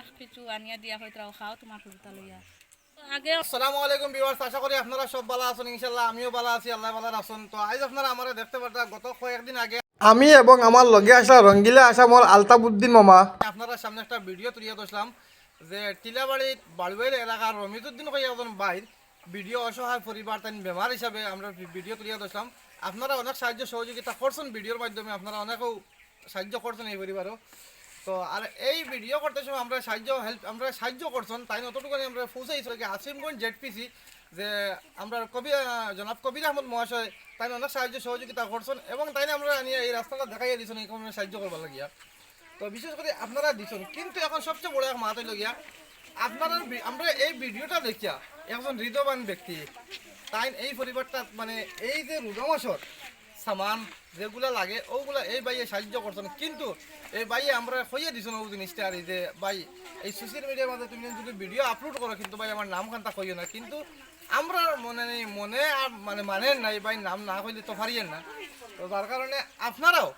অনেক কিছু আনিয়া দিয়া হইতরাও খাও তোমার লইয়া। আগে আসসালামু আলাইকুম ভিউয়ার্স আশা করি আপনারা সব ভালো আছেন ইনশাআল্লাহ আমিও ভালো আছি আল্লাহ ভালো আছেন তো আজ আপনারা আমারে দেখতে পারতা গত কয়েকদিন আগে আমি এবং আমার লগে আসা রঙ্গিলা আসা মোর আলতাবুদ্দিন মামা। আপনারা সামনে একটা ভিডিও তুলিয়া দোসলাম যে টিলাবাড়ির বাড়ুয়াইল এলাকার রমিজুদ্দিন কই একজন বাইর ভিডিও অসহায় পরিবার তাই বেমার হিসাবে আমরা ভিডিও তুলিয়া দোসলাম আপনারা অনেক সাহায্য সহযোগিতা করছেন ভিডিওর মাধ্যমে আপনারা অনেকেও সাহায্য করছেন এই পরিবারও। তো আর এই ভিডিও করতে সময় আমরা সাহায্য হেল্প আমরা সাহায্য করছেন, তাই অতটুকুনি আমরা কি আসিমগঞ্জ জেডপিসি যে আমরা কবি জনাব কবির আহমদ মহাশয়, তাই অনেক সাহায্য সহযোগিতা করছেন এবং তাই আমরা নিয়ে এই রাস্তাটা দেখাইয়া দিয়েছেন এই কারণে সাহায্য করবার লাগিয়া। তো বিশেষ করে আপনারা দিচ্ছেন কিন্তু এখন সবচেয়ে বড় এক মাত হইল গিয়া, আপনারা আমরা এই ভিডিওটা দেখিয়া একজন হৃদয়বান ব্যক্তি, তাই এই পরিবারটা মানে এই যে রুদমাসর সামান যেগুলা লাগে, ওগুলা এই বাইয়ে সাহায্য করছেন। কিন্তু এই বাইয়ে আমরা হইয়ে দিছেন ও জিনিসটা আর এই যে ভাই, এই সোশ্যাল মিডিয়ার মধ্যে তুমি যদি ভিডিও আপলোড করো, কিন্তু ভাই আমার নাম খান্তা কইও না। কিন্তু আমরা মনে নেই, মনে আর মানে মানেন না এই ভাই নাম না কইলে তো পারিয়েন না। তো তার কারণে আপনারাও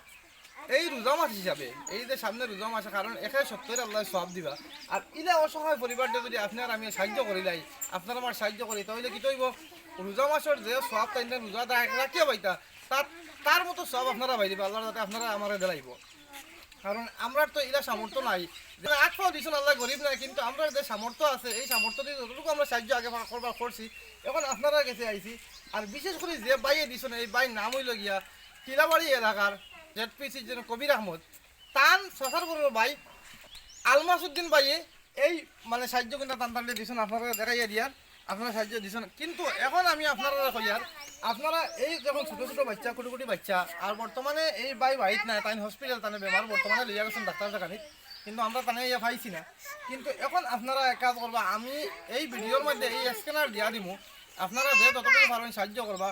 এই রোজা মাস হিসাবে, এই যে সামনে রোজা মাস, কারণ এখানে সত্যি আল্লাহ সব দিবা। আর ইলা অসহায় পরিবারটা যদি আপনার আমি সাহায্য করি লাই, আপনার আমার সাহায্য করি, তাহলে কি তৈব? রোজা মাসের যে সব তাই রোজা দেয় রাখিয়া পাইতা? তার তার মতো সব আপনারা পাই দিবা আল্লাহর যাতে আপনারা আমার দেলাইব। কারণ আমরা তো এরা সামর্থ্য নাই। আট পাও দিছেন আল্লাহ, গরিব নাই, কিন্তু আমরা যে সামর্থ্য আছে, এই সামর্থ্য দিয়ে যতটুকু আমরা সাহায্য আগে করবার করছি, এখন আপনারা কাছে আইছি। আর বিশেষ করে যে বাইয়ে দিছেন, এই বাই নাম হইল গিয়া টিলাবাড়ি এলাকার জেডপিসি যেন কবির আহমদ। তান সসার বড় ভাই আলমাসুদ্দিন ভাইয়ে এই মানে সাহায্য কিন্তু টান টানলে দিছেন, আপনারা দেখাইয়া দিয়ার। আপনারা সাহায্য দিছেন। কিন্তু এখন আমি আপনারা কইয়ার আপনারা এই যখন ছোট ছোট বাচ্চা, কুটি কুটি বাচ্চা, আর বর্তমানে এই বাই বাড়িত নাই, তাই হসপিটাল তানে বেমার, বর্তমানে লইয়া গেছেন ডাক্তার দেখানিত কিন্তু আমরা তানে ইয়া পাইছি না। কিন্তু এখন আপনারা এক কাজ করবা, আমি এই ভিডিওর মধ্যে এই স্ক্যানার দিয়া দিমু। আপনারা যে ততটুকু পারবেন সাহায্য করবা।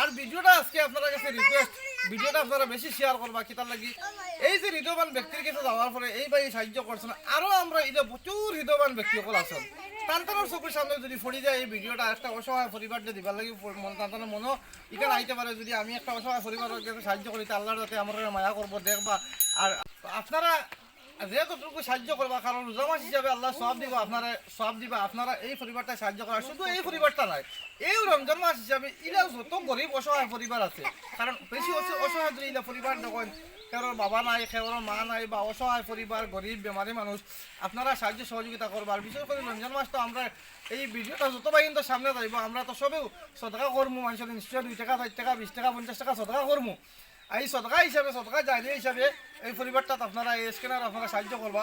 আর ভিডিওটা আজকে আপনারা কাছে রিকোয়েস্ট ভিডিওটা আপনারা বেশি শেয়ার করবা কিতার লাগি? এই যে হৃদয়বান ব্যক্তির কাছে যাওয়ার পরে এই ভাই সাহায্য করছেন, আরও আমরা এটা প্রচুর হৃদয়বান ব্যক্তি সকল আছেন। তান্তানোর চকুর সামনে যদি ফড়ি যায় এই ভিডিওটা একটা অসহায় পরিবারটা দিবার লাগে মন তান্তানোর মনও এখানে আইতে পারে। যদি আমি একটা অসহায় পরিবারকে সাহায্য করি তা আল্লাহর যাতে আমার মায়া করব দেখবা। আর আপনারা সাহায্য করবা, কারণ রোজা মাস হিসাবে আল্লাহ সব দিব আপনারা সব দিবা আপনারা এই পরিবারটা সাহায্য করা শুধু এই পরিবারটা নয় এই রমজান মাস হিসাবে ইলা যত গরিব অসহায় পরিবার আছে। কারণ বেশি অস- অসহায় যদি ইলা পরিবার বাবা নাই, কারোর মা নাই বা অসহায় পরিবার, গরিব, বেমারি মানুষ, আপনারা সাহায্য সহযোগিতা করবার। বিশেষ করে রমজান মাস তো আমরা এই ভিডিওটা যত কিন্তু সামনে যাইব, আমরা তো সবেও সদকা করব মানুষের নিশ্চয় দুই টাকা, চার টাকা, বিশ টাকা, পঞ্চাশ টাকা সদকা করব এই সদকা হিসাবে, সদকা জারিয়া হিসাবে এই পরিবারটা আপনারা এই স্ক্যানার আপনারা সাহায্য করবা।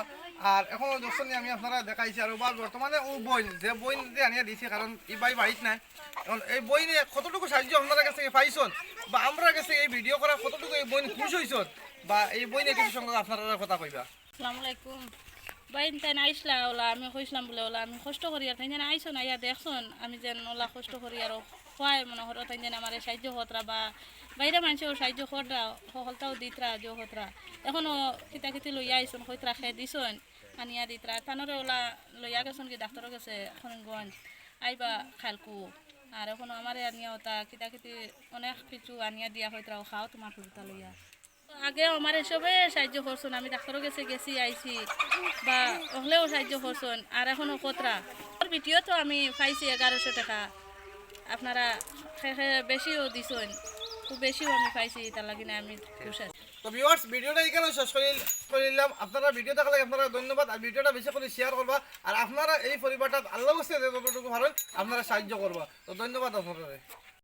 আর এখন দর্শনী আমি আপনারা দেখাইছি আর বা বর্তমানে ও বই যে বই যে আনিয়া দিয়েছি কারণ এই বাই বাড়িত নাই। এখন এই বই নিয়ে কতটুকু সাহায্য আপনারা কাছে পাইছন? বা আমরা কাছে এই ভিডিও করা কতটুকু এই বই খুশ হইছন বা এই বই নিয়ে কিছু সঙ্গে আপনারা কথা কইবা। আসসালামু আলাইকুম। বাইন তাই আইসলা ওলা আমি কইসলাম বলে ওলা, আমি কষ্ট করি আর তাই আইসন আইয়া দেখছন, আমি যেন ওলা কষ্ট করি আর খোয়াই মনে হর তাই যেন আমার সাহায্য হতরা বা বাইরে মানুষেও সাহায্য কররা সফলতাও দিতরা জো হতরা এখনও কিতা কিতি লইয়া আইসন হইতরা খেয়ে দিছন আনিয়া দিতরা তানরে ওলা লইয়া গেছন কি ডাক্তারের কাছে করিমগঞ্জ আইবা খালকু। আর এখনও আমার আনিয়া ওটা কিতা কিতি অনেক কিছু আনিয়া দিয়া হইতরা খাও তোমার ফুলতা লইয়া আগে আমার এসবে সাহায্য করছেন আমি ডাক্তারের কাছে গেছি আইছি, বা হলেও সাহায্য করছেন আর এখনও কতরা ভিডিও তো আমি পাইছি এগারোশো টাকা। আপনারা বেশিও দিছেন, খুব বেশিও আমি পাইছি, তার লাগি না আমি খুশি তো ভিউয়ার্স ভিডিওটা এখানে শেষ করে নিলাম। আপনারা ভিডিও দেখালে আপনারা ধন্যবাদ, আর ভিডিওটা বেশি করে শেয়ার করবা, আর আপনারা এই পরিবারটা আল্লাহ যতটুকু ভালো আপনারা সাহায্য করবা। তো ধন্যবাদ আপনারা